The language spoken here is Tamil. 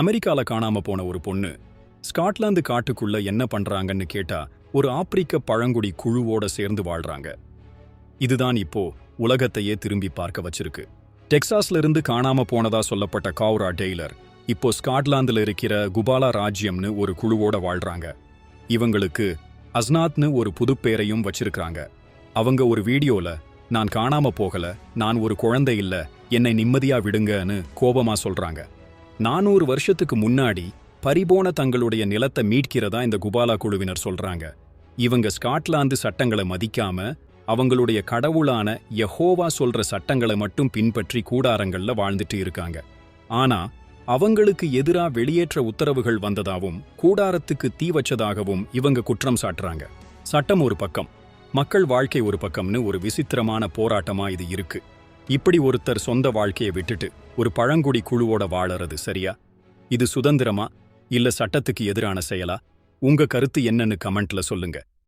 அமெரிக்கால காணாம போன ஒரு பொண்ணு ஸ்காட்லாந்து காட்டுக்குள்ள என்ன பண்றாங்கன்னு கேட்டா ஒரு ஆப்பிரிக்க பழங்குடி குழுவோட சேர்ந்து வாழ்றாங்க. இதுதான் இப்போ உலகத்தையே திரும்பி பார்க்க வச்சிருக்கு. டெக்சாஸ்ல இருந்து காணாம போனதா சொல்லப்பட்ட காவ்ரா டெய்லர் இப்போ ஸ்காட்லாந்துல இருக்கிற குபாலா ராஜ்யம்னு ஒரு குழுவோட வாழ்றாங்க. இவங்களுக்கு அஸ்னாத்னு ஒரு புதுப்பேரையும் வச்சிருக்காங்க அவங்க ஒரு வீடியோல நான் காணாம போகல நான் ஒரு குழந்தை இல்ல என்னை நிம்மதியா விடுங்கன்னு கோபமா சொல்றாங்க. நானூறு வருஷத்துக்கு முன்னாடி பறிபோன தங்களுடைய நிலத்தை மீட்கிறதா இந்த குபாலா குழுவினர் சொல்றாங்க. இவங்க ஸ்காட்லாந்து சட்டங்களை மதிக்காம அவங்களுடைய கடவுளான யஹோவா சொல்ற சட்டங்களை மட்டும் பின்பற்றி கூடாரங்கள்ல வாழ்ந்துட்டு இருக்காங்க. ஆனா அவங்களுக்கு எதிரா வெளியேற்ற உத்தரவுகள் வந்ததாவும் கூடாரத்துக்கு தீ வச்சதாகவும் இவங்க குற்றம் சாட்டுறாங்க. சட்டம் ஒரு பக்கம் மக்கள் வாழ்க்கை ஒரு பக்கம்னு ஒரு விசித்திரமான போராட்டமா இது இருக்கு. இப்படி ஒருத்தர் சொந்த வாழ்க்கையை விட்டுட்டு ஒரு பழங்குடி குழுவோட வாழறது சரியா? இது சுதந்திரமா? இல்ல சட்டத்துக்கு எதிரான செயலா? உங்க கருத்து என்னன்னு கமெண்ட்ல சொல்லுங்க.